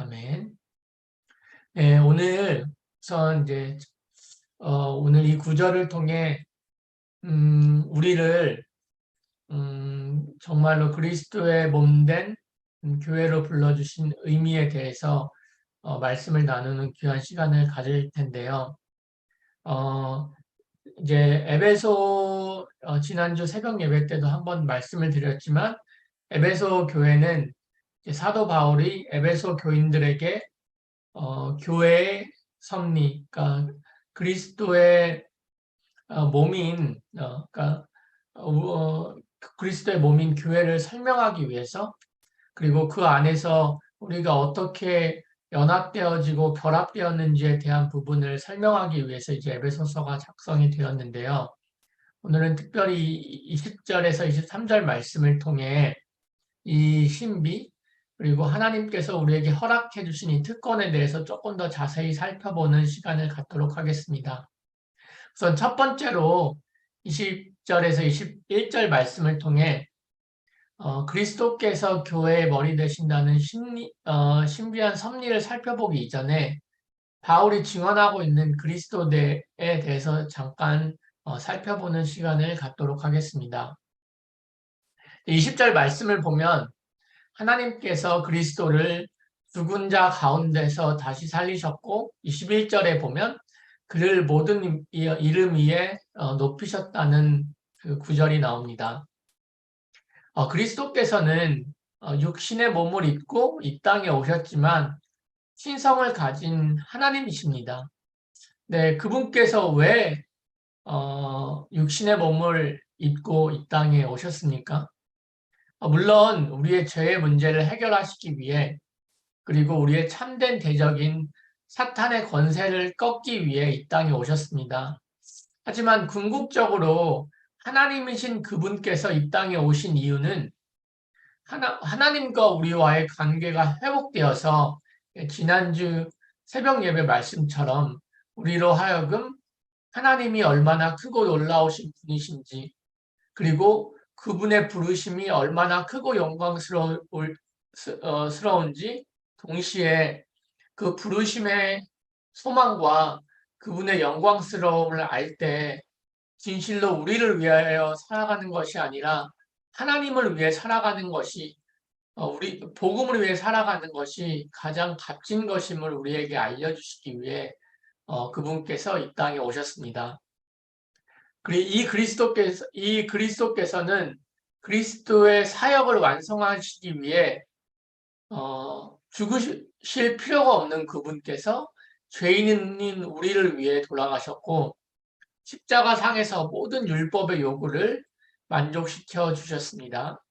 아멘. 네, 오늘 전 이제 어, 오늘 이 구절을 통해 음, 우리를 음, 정말로 그리스도의 몸된 음, 교회로 불러주신 의미에 대해서 어, 말씀을 나누는 귀한 시간을 가질 텐데요. 어, 이제 에베소 어, 지난주 새벽 예배 때도 한번 말씀을 드렸지만 에베소 교회는 사도 바울이 에베소 교인들에게 어, 교회의 섭리, 그러니까 그리스도의 어, 몸인, 어, 그러니까 어, 그리스도의 몸인 교회를 설명하기 위해서 그리고 그 안에서 우리가 어떻게 연합되어지고 결합되었는지에 대한 부분을 설명하기 위해서 이제 에베소서가 작성이 되었는데요. 오늘은 특별히 20절에서 23절 말씀을 통해 이 신비 그리고 하나님께서 우리에게 허락해 주신 이 특권에 대해서 조금 더 자세히 살펴보는 시간을 갖도록 하겠습니다. 우선 첫 번째로 20절에서 21절 말씀을 통해 어, 그리스도께서 교회의 머리 되신다는 신리, 어, 신비한 섭리를 살펴보기 이전에 바울이 증언하고 있는 그리스도에 대해서 잠깐 어, 살펴보는 시간을 갖도록 하겠습니다. 20절 말씀을 보면 하나님께서 그리스도를 죽은 자 가운데서 다시 살리셨고 21절에 보면 그를 모든 이름 위에 어, 높이셨다는 그 구절이 나옵니다. 어, 그리스도께서는 어, 육신의 몸을 입고 이 땅에 오셨지만 신성을 가진 하나님이십니다. 네, 그분께서 왜 어, 육신의 몸을 입고 이 땅에 오셨습니까? 어, 물론 우리의 죄의 문제를 해결하시기 위해 그리고 우리의 참된 대적인 사탄의 권세를 꺾기 위해 이 땅에 오셨습니다. 하지만 궁극적으로 하나님이신 그분께서 이 땅에 오신 이유는 하나, 하나님과 우리와의 관계가 회복되어서 지난주 새벽 예배 말씀처럼 우리로 하여금 하나님이 얼마나 크고 놀라우신 분이신지 그리고 그분의 부르심이 얼마나 크고 영광스러운지 어, 동시에 그 부르심의 소망과 그분의 영광스러움을 알 때 진실로 우리를 위하여 살아가는 것이 아니라 하나님을 위해 살아가는 것이 어, 우리 복음을 위해 살아가는 것이 가장 값진 것임을 우리에게 알려주시기 위해 어, 그분께서 이 땅에 오셨습니다. 이 그리스도께서 이 그리스도께서는 그리스도의 사역을 완성하시기 위해 어, 죽으실 필요가 없는 그분께서 죄인인 우리를 위해 돌아가셨고 십자가 상에서 모든 율법의 요구를 만족시켜 주셨습니다.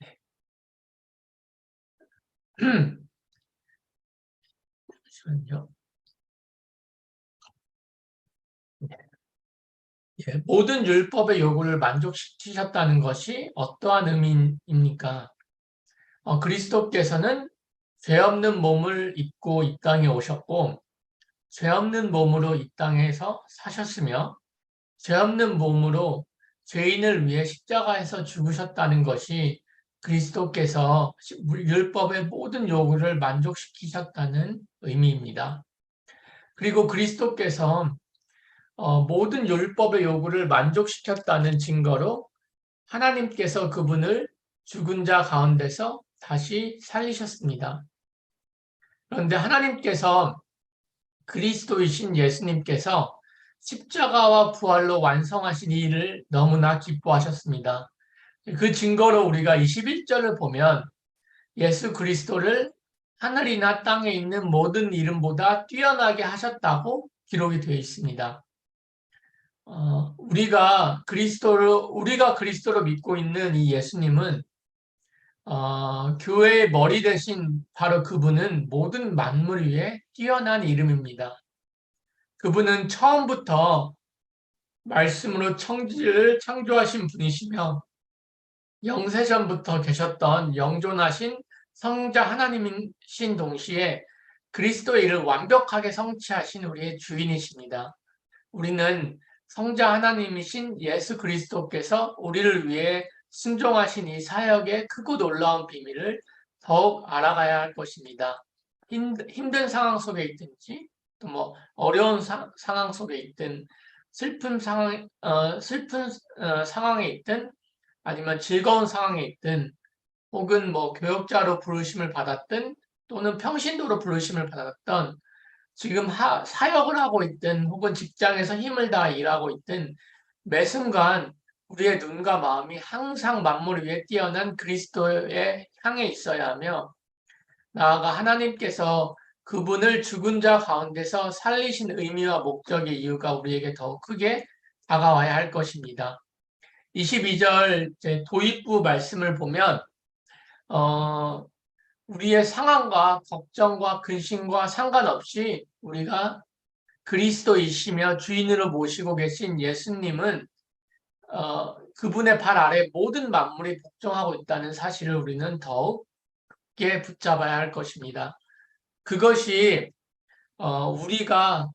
네. 예, 모든 율법의 요구를 만족시키셨다는 것이 어떠한 의미입니까? 어, 그리스도께서는 죄 없는 몸을 입고 이 땅에 오셨고 죄 없는 몸으로 이 땅에서 사셨으며 죄 없는 몸으로 죄인을 위해 십자가에서 죽으셨다는 것이 그리스도께서 율법의 모든 요구를 만족시키셨다는 의미입니다. 그리고 그리스도께서 어, 모든 율법의 요구를 만족시켰다는 증거로 하나님께서 그분을 죽은 자 가운데서 다시 살리셨습니다. 그런데 하나님께서 그리스도이신 예수님께서 십자가와 부활로 완성하신 일을 너무나 기뻐하셨습니다. 그 증거로 우리가 21절을 보면 예수 그리스도를 하늘이나 땅에 있는 모든 이름보다 뛰어나게 하셨다고 기록이 되어 있습니다. 어, 우리가 그리스도를 우리가 그리스도로 믿고 있는 이 예수님은 어, 교회의 머리 대신 바로 그분은 모든 만물 위에 뛰어난 이름입니다. 그분은 처음부터 말씀으로 청지를 창조하신 분이시며 영세전부터 계셨던 영존하신 성자 하나님이신 동시에 그리스도의 일을 완벽하게 성취하신 우리의 주인이십니다. 우리는 성자 하나님이신 예수 그리스도께서 우리를 위해 순종하신 이 사역의 크고 놀라운 비밀을 더욱 알아가야 할 것입니다. 힘- 힘든 상황 속에 있든지 또 뭐 어려운 사- 상황 속에 있든 슬픈 상황 어, 슬픈 어, 상황에 있든 아니면 즐거운 상황에 있든 혹은 뭐 교역자로 부르심을 받았든 또는 평신도로 부르심을 받았던 지금 하- 사역을 하고 있든 혹은 직장에서 힘을 다해 일하고 있든 매 순간 우리의 눈과 마음이 항상 만물 위에 뛰어난 그리스도에 향해 있어야 하며 나아가 하나님께서 그분을 죽은 자 가운데서 살리신 의미와 목적의 이유가 우리에게 더욱 크게 다가와야 할 것입니다. 22절 도입부 말씀을 보면 어, 우리의 상황과 걱정과 근심과 상관없이 우리가 그리스도이시며 주인으로 모시고 계신 예수님은 어, 그분의 발 아래 모든 만물이 복종하고 있다는 사실을 우리는 더욱 깊게 붙잡아야 할 것입니다. 그것이 어, 우리가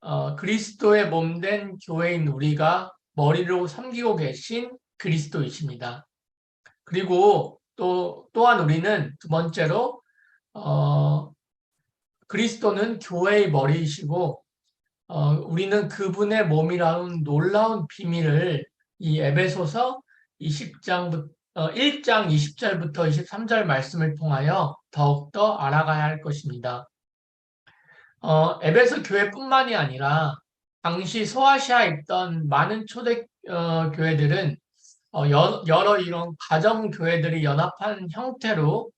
어, 그리스도의 몸된 교회인 우리가 머리로 섬기고 계신 그리스도이십니다. 그리고 또 또한 우리는 두 번째로 어, 그리스도는 교회의 머리이시고 어, 우리는 그분의 몸이라는 놀라운 비밀을 이 에베소서 20장 어, 1장 20절부터 23절 말씀을 통하여 더욱더 알아가야 할 것입니다. 어, 에베소 교회뿐만이 아니라 당시 소아시아에 있던 많은 초대 어, 교회들은 어, 여, 여러 이런 가정 교회들이 연합한 형태로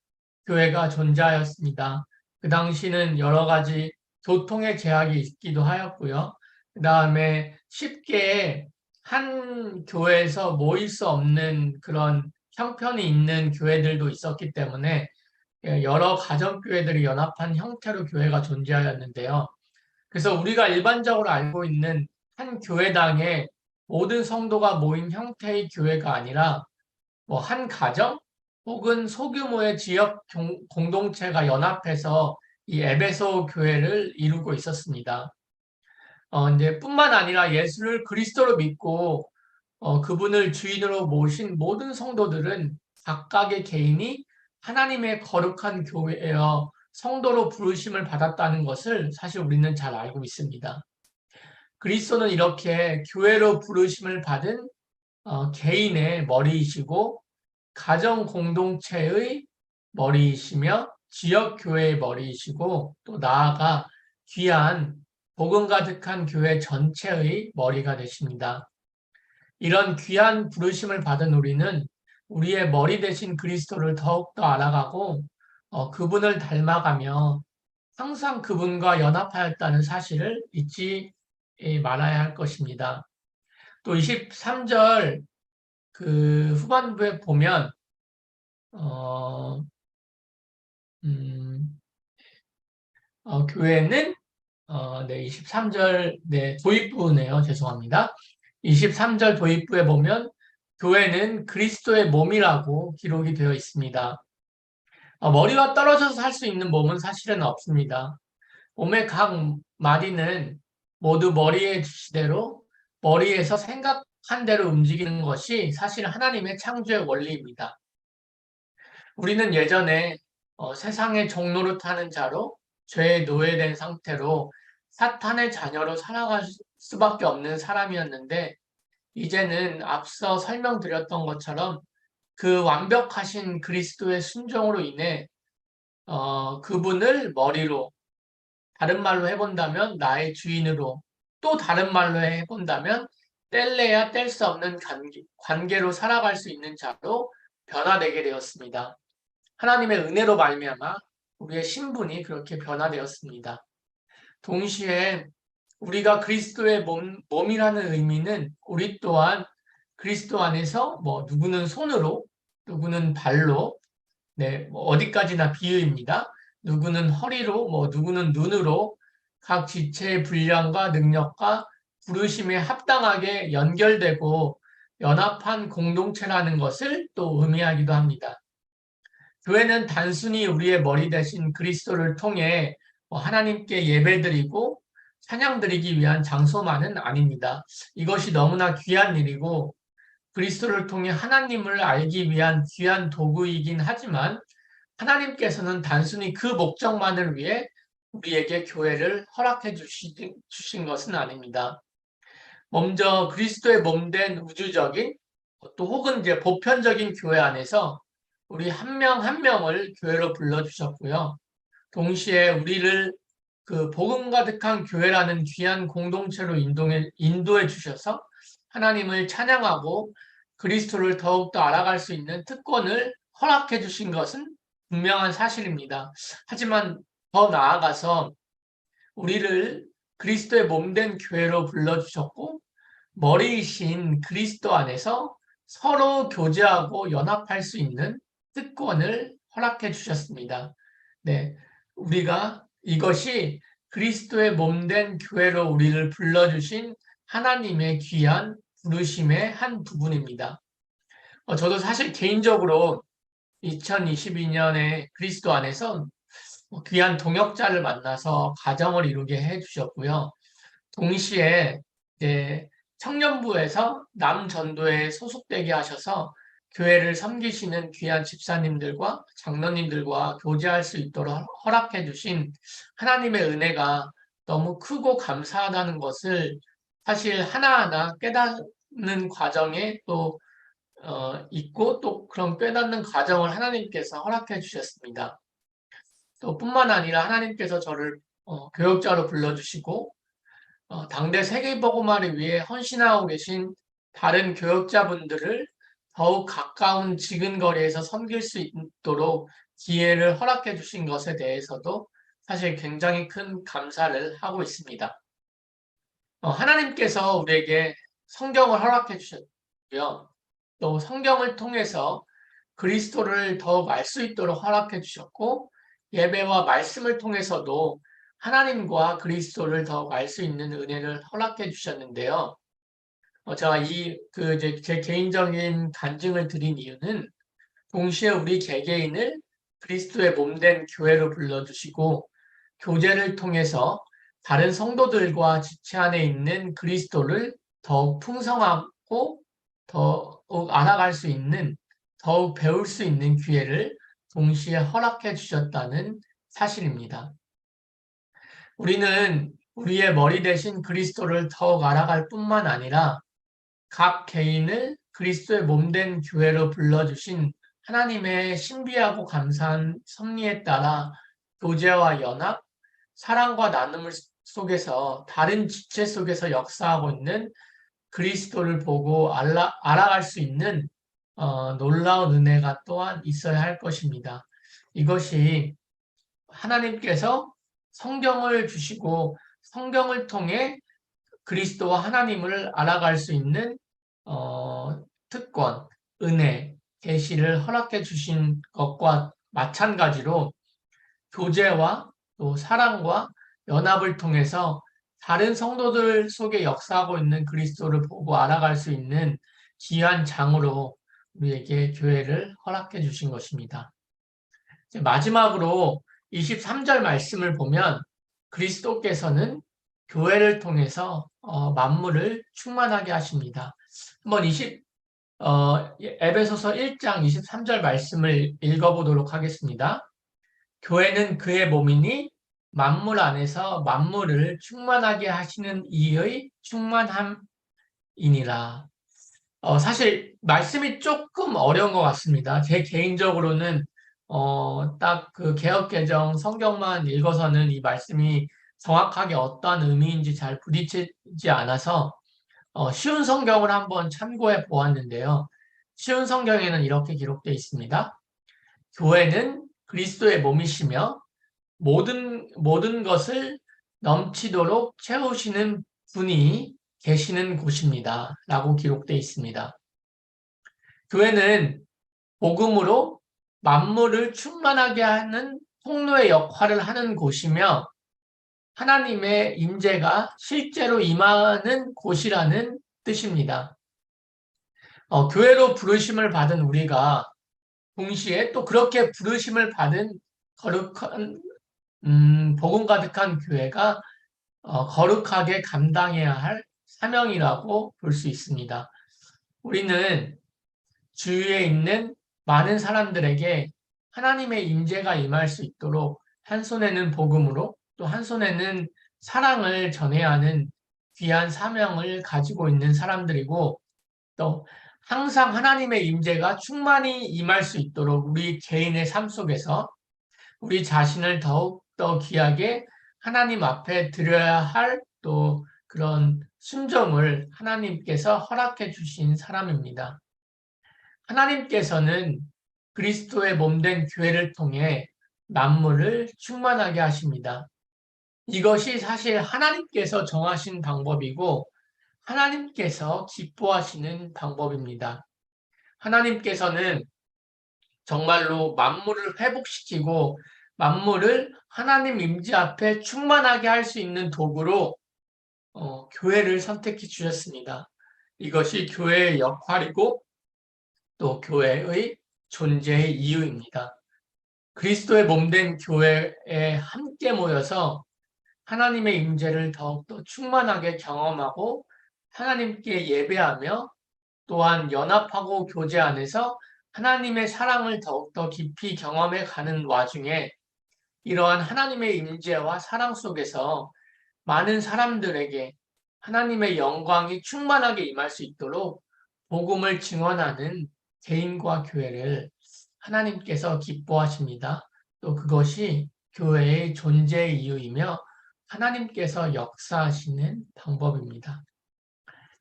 교회가 존재하였습니다. 그 당시는 여러 가지 교통의 제약이 있기도 하였고요. 그 다음에 쉽게 한 교회에서 모일 수 없는 그런 형편이 있는 교회들도 있었기 때문에 예, 여러 가정교회들이 연합한 형태로 교회가 존재하였는데요. 그래서 우리가 일반적으로 알고 있는 한 교회당에 모든 성도가 모인 형태의 교회가 아니라 뭐 한 가정 혹은 소규모의 지역 공동체가 연합해서 이 에베소 교회를 이루고 있었습니다. 어, 이제 뿐만 아니라 예수를 그리스도로 믿고 어, 그분을 주인으로 모신 모든 성도들은 각각의 개인이 하나님의 거룩한 교회여 성도로 부르심을 받았다는 것을 사실 우리는 잘 알고 있습니다. 그리스도는 이렇게 교회로 부르심을 받은 어, 개인의 머리이시고 가정 공동체의 머리이시며 지역 교회의 머리이시고 또 나아가 귀한 복음 가득한 교회 전체의 머리가 되십니다. 이런 귀한 부르심을 받은 우리는 우리의 머리 대신 그리스도를 더욱더 알아가고 어, 그분을 닮아가며 항상 그분과 연합하였다는 사실을 잊지 말아야 할 것입니다. 또 23절 그 후반부에 보면 어, 음, 어, 교회는 어, 네, 23절 네, 도입부네요. 죄송합니다. 23절 도입부에 보면 교회는 그리스도의 몸이라고 기록이 되어 있습니다. 어, 머리와 떨어져서 살 수 있는 몸은 사실은 없습니다. 몸의 각 마디는 모두 머리의 지시대로 머리에서 생각한 대로 움직이는 것이 사실 하나님의 창조의 원리입니다. 우리는 예전에 어, 세상의 종로를 타는 자로 죄에 노예된 상태로 사탄의 자녀로 살아갈 수밖에 없는 사람이었는데 이제는 앞서 설명드렸던 것처럼 그 완벽하신 그리스도의 순종으로 인해 어, 그분을 머리로 다른 말로 해본다면 나의 주인으로 또 다른 말로 해본다면 뗄래야 뗄 수 없는 관계, 관계로 살아갈 수 있는 자로 변화되게 되었습니다. 하나님의 은혜로 말미암아 우리의 신분이 그렇게 변화되었습니다. 동시에 우리가 그리스도의 몸, 몸이라는 의미는 우리 또한 그리스도 안에서 뭐 누구는 손으로, 누구는 발로, 네, 뭐 어디까지나 비유입니다. 누구는 허리로, 뭐 누구는 눈으로 각 지체의 분량과 능력과 부르심에 합당하게 연결되고 연합한 공동체라는 것을 또 의미하기도 합니다. 교회는 단순히 우리의 머리 대신 그리스도를 통해 뭐 하나님께 예배드리고 찬양드리기 위한 장소만은 아닙니다. 이것이 너무나 귀한 일이고 그리스도를 통해 하나님을 알기 위한 귀한 도구이긴 하지만 하나님께서는 단순히 그 목적만을 위해 우리에게 교회를 허락해 주시, 주신 것은 아닙니다. 먼저 그리스도의 몸된 우주적인 또 혹은 이제 보편적인 교회 안에서 우리 한명한 명을 교회로 불러주셨고요. 동시에 우리를 그 복음 가득한 교회라는 귀한 공동체로 인도해, 인도해 주셔서 하나님을 찬양하고 그리스도를 더욱더 알아갈 수 있는 특권을 허락해 주신 것은 분명한 사실입니다. 하지만 더 나아가서 우리를 그리스도의 몸된 교회로 불러주셨고 머리이신 그리스도 안에서 서로 교제하고 연합할 수 있는 특권을 허락해 주셨습니다. 네, 우리가 이것이 그리스도의 몸된 교회로 우리를 불러주신 하나님의 귀한 부르심의 한 부분입니다. 어, 저도 사실 개인적으로 2022년에 그리스도 안에서 뭐 귀한 동역자를 만나서 가정을 이루게 해주셨고요. 동시에 이제 청년부에서 남전도에 소속되게 하셔서 교회를 섬기시는 귀한 집사님들과 장로님들과 교제할 수 있도록 허락해 주신 하나님의 은혜가 너무 크고 감사하다는 것을 사실 하나하나 깨닫는 과정에 또 어, 있고 또 그런 깨닫는 과정을 하나님께서 허락해 주셨습니다. 또 뿐만 아니라 하나님께서 저를 어, 교육자로 불러주시고 어, 당대 세계복음화를 위해 헌신하고 계신 다른 교육자분들을 더욱 가까운 지근거리에서 섬길 수 있도록 기회를 허락해 주신 것에 대해서도 사실 굉장히 큰 감사를 하고 있습니다. 어, 하나님께서 우리에게 성경을 허락해 주셨고요. 또 성경을 통해서 그리스도를 더욱 알 수 있도록 허락해 주셨고 예배와 말씀을 통해서도 하나님과 그리스도를 더욱 알 수 있는 은혜를 허락해 주셨는데요. 어, 제가 이, 그, 이제 제 개인적인 간증을 드린 이유는 동시에 우리 개개인을 그리스도의 몸된 교회로 불러주시고 교제를 통해서 다른 성도들과 지체 안에 있는 그리스도를 더욱 풍성하고 더욱 알아갈 수 있는 더욱 배울 수 있는 기회를 동시에 허락해 주셨다는 사실입니다. 우리는 우리의 머리 대신 그리스도를 더욱 알아갈 뿐만 아니라 각 개인을 그리스도의 몸된 교회로 불러주신 하나님의 신비하고 감사한 섭리에 따라 교제와 연합, 사랑과 나눔을 속에서 다른 지체 속에서 역사하고 있는 그리스도를 보고 알아, 알아갈 수 있는 어, 놀라운 은혜가 또한 있어야 할 것입니다. 이것이 하나님께서 성경을 주시고 성경을 통해 그리스도와 하나님을 알아갈 수 있는 어, 특권, 은혜, 계시를 허락해 주신 것과 마찬가지로 교제와 또 사랑과 연합을 통해서 다른 성도들 속에 역사하고 있는 그리스도를 보고 알아갈 수 있는 귀한 장으로 우리에게 교회를 허락해 주신 것입니다. 마지막으로 23절 말씀을 보면 그리스도께서는 교회를 통해서 어, 만물을 충만하게 하십니다. 한번 20 어, 에베소서 1장 23절 말씀을 읽어보도록 하겠습니다. 교회는 그의 몸이니 만물 안에서 만물을 충만하게 하시는 이의 충만함이니라. 어, 사실 말씀이 조금 어려운 것 같습니다. 제 개인적으로는 어, 딱 그 개혁개정 성경만 읽어서는 이 말씀이 정확하게 어떠한 의미인지 잘 부딪히지 않아서 어, 쉬운 성경을 한번 참고해 보았는데요. 쉬운 성경에는 이렇게 기록되어 있습니다. 교회는 그리스도의 몸이시며 모든 모든 것을 넘치도록 채우시는 분이 계시는 곳입니다. 라고 기록되어 있습니다. 교회는 복음으로 만물을 충만하게 하는 통로의 역할을 하는 곳이며 하나님의 임재가 실제로 임하는 곳이라는 뜻입니다. 어, 교회로 부르심을 받은 우리가 동시에 또 그렇게 부르심을 받은 거룩한 음, 복음 가득한 교회가 어, 거룩하게 감당해야 할 사명이라고 볼 수 있습니다. 우리는 주위에 있는 많은 사람들에게 하나님의 임재가 임할 수 있도록 한 손에는 복음으로 또 한 손에는 사랑을 전해야 하는 귀한 사명을 가지고 있는 사람들이고 또 항상 하나님의 임재가 충만히 임할 수 있도록 우리 개인의 삶 속에서 우리 자신을 더욱 더 귀하게 하나님 앞에 드려야 할 또 그런 순종을 하나님께서 허락해 주신 사람입니다. 하나님께서는 그리스도의 몸된 교회를 통해 만물을 충만하게 하십니다. 이것이 사실 하나님께서 정하신 방법이고 하나님께서 기뻐하시는 방법입니다. 하나님께서는 정말로 만물을 회복시키고 만물을 하나님 임재 앞에 충만하게 할 수 있는 도구로 어, 교회를 선택해 주셨습니다. 이것이 교회의 역할이고 또 교회의 존재의 이유입니다. 그리스도의 몸된 교회에 함께 모여서 하나님의 임재를 더욱더 충만하게 경험하고 하나님께 예배하며 또한 연합하고 교제 안에서 하나님의 사랑을 더욱더 깊이 경험해 가는 와중에 이러한 하나님의 임재와 사랑 속에서 많은 사람들에게 하나님의 영광이 충만하게 임할 수 있도록 복음을 증언하는 개인과 교회를 하나님께서 기뻐하십니다. 또 그것이 교회의 존재의 이유이며 하나님께서 역사하시는 방법입니다.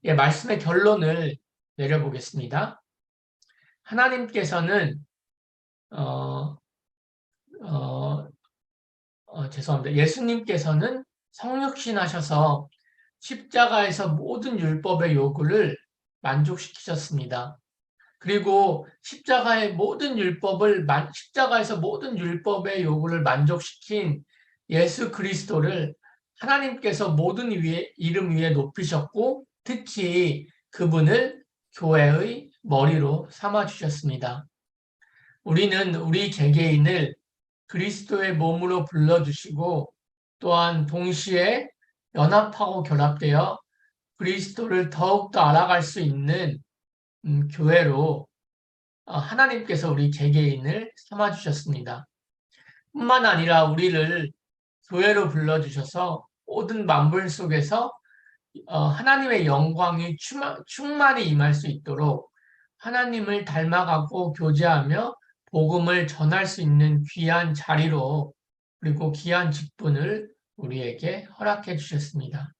예, 말씀의 결론을 내려보겠습니다. 하나님께서는 어, 어, 어, 죄송합니다. 예수님께서는 성육신하셔서 십자가에서 모든 율법의 요구를 만족시키셨습니다. 그리고 십자가의 모든 율법을 십자가에서 모든 율법의 요구를 만족시킨 예수 그리스도를 하나님께서 모든 위에, 이름 위에 높이셨고 특히 그분을 교회의 머리로 삼아 주셨습니다. 우리는 우리 개개인을 그리스도의 몸으로 불러주시고 또한 동시에 연합하고 결합되어 그리스도를 더욱더 알아갈 수 있는 음, 교회로 어, 하나님께서 우리 개개인을 삼아 주셨습니다. 뿐만 아니라 우리를 교회로 불러주셔서 모든 만물 속에서 어, 하나님의 영광이 충만히 임할 수 있도록 하나님을 닮아가고 교제하며 복음을 전할 수 있는 귀한 자리로 그리고 귀한 직분을 우리에게 허락해 주셨습니다.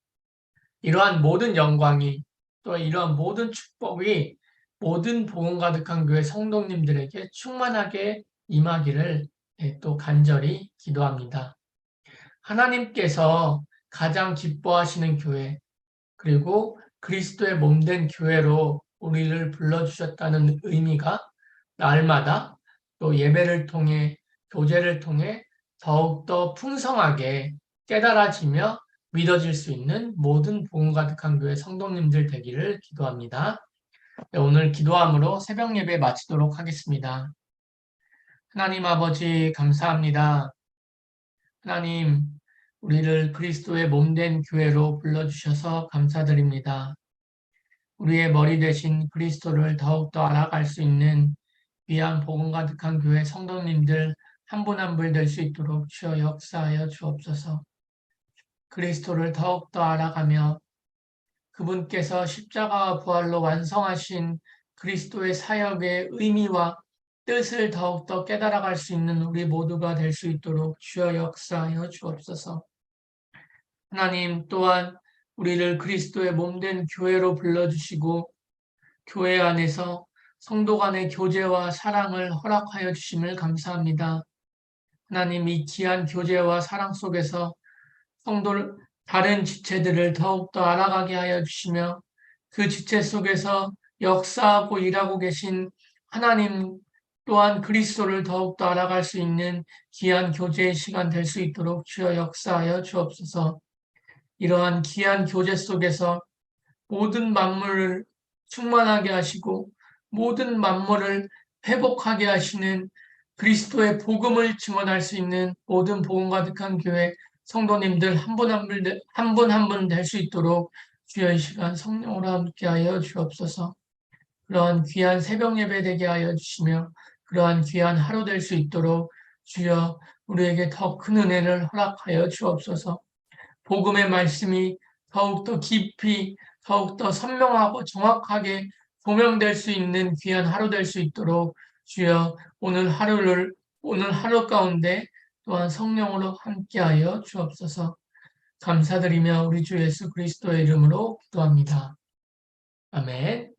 이러한 모든 영광이 또 이러한 모든 축복이 모든 복음 가득한 교회 성도님들에게 충만하게 임하기를 네, 또 간절히 기도합니다. 하나님께서 가장 기뻐하시는 교회 그리고 그리스도의 몸된 교회로 우리를 불러주셨다는 의미가 날마다 또 예배를 통해 교제를 통해 더욱더 풍성하게 깨달아지며 믿어질 수 있는 모든 복음 가득한 교회 성도님들 되기를 기도합니다. 네, 오늘 기도함으로 새벽 예배 마치도록 하겠습니다. 하나님 아버지 감사합니다. 하나님 우리를 그리스도의 몸된 교회로 불러주셔서 감사드립니다. 우리의 머리 대신 그리스도를 더욱더 알아갈 수 있는 귀한 복음 가득한 교회 성도님들 한 분 한 분 될 수 있도록 주여 역사하여 주옵소서. 그리스도를 더욱더 알아가며 그분께서 십자가와 부활로 완성하신 그리스도의 사역의 의미와 뜻을 더욱더 깨달아갈 수 있는 우리 모두가 될 수 있도록 주여 역사하여 주옵소서. 하나님 또한 우리를 그리스도의 몸된 교회로 불러주시고 교회 안에서 성도 간의 교제와 사랑을 허락하여 주심을 감사합니다. 하나님 이 귀한 교제와 사랑 속에서 성도를 다른 지체들을 더욱더 알아가게 하여 주시며 그 지체 속에서 역사하고 일하고 계신 하나님 또한 그리스도를 더욱더 알아갈 수 있는 귀한 교제의 시간 될 수 있도록 주여 역사하여 주옵소서. 이러한 귀한 교제 속에서 모든 만물을 충만하게 하시고 모든 만물을 회복하게 하시는 그리스도의 복음을 증언할 수 있는 모든 복음 가득한 교회 성도님들 한 분 한 분 한 분 한 분 될 수 있도록 주여 이 시간 성령으로 함께하여 주옵소서. 그러한 귀한 새벽 예배 되게 하여 주시며 그러한 귀한 하루 될 수 있도록 주여 우리에게 더 큰 은혜를 허락하여 주옵소서. 복음의 말씀이 더욱더 깊이 더욱더 선명하고 정확하게 조명될 수 있는 귀한 하루 될 수 있도록 주여 오늘 하루를 오늘 하루 가운데 또한 성령으로 함께하여 주옵소서. 감사드리며 우리 주 예수 그리스도의 이름으로 기도합니다. 아멘.